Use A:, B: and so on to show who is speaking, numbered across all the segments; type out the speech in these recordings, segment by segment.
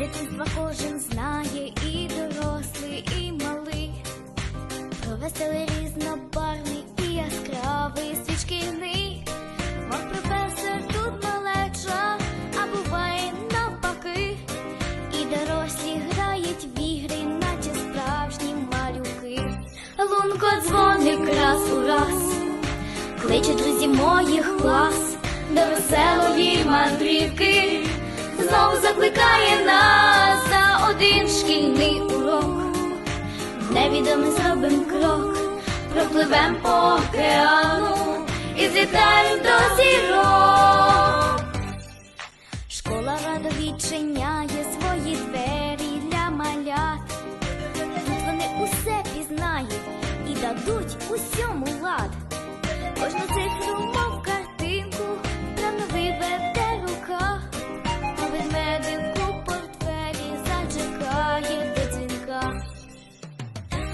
A: дитинства кожен знає, і дорослий, і малий. Про веселий різнобарний і яскравий світ шкільний. Мов професор тут малеча, а буває навпаки. І дорослі грають в ігри, наче справжні малюки. Лунко дзвоник раз у раз, кличе друзі моїх клас до веселої мандрівки. В зробим крок, пропливем по океану і злітаєм до зірок. Школа радо відчиняє свої двері для малят. Тут вони усе пізнають і дадуть усьому лад. Кожну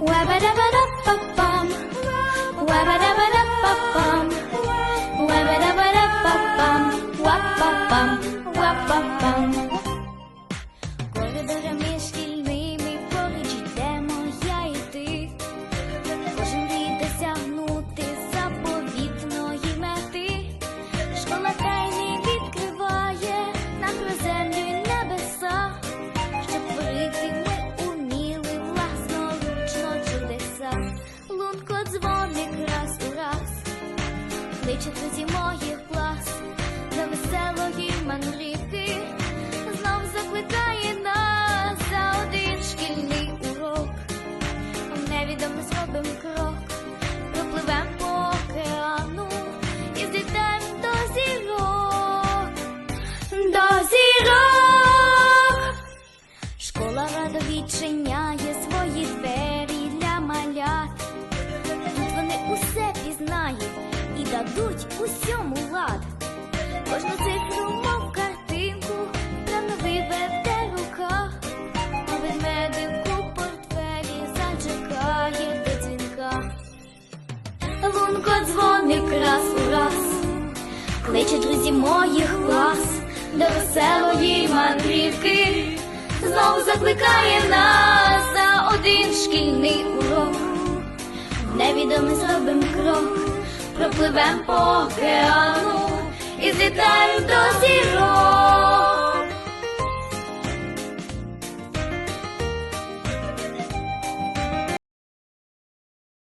A: Wabba dabba da кличе друзі моїх клас дадуть усьому лад. Кожну цифру, мов картинку, рано виведе рука, а ведмедик у портфелі зачекає дзвінка. Лунко дзвоник раз у раз, кличе друзі моїх клас до веселої мандрівки, знову закликає нас за один шкільний урок. Невідомий зробим крок, пропливем по океану і злітаю до зірок.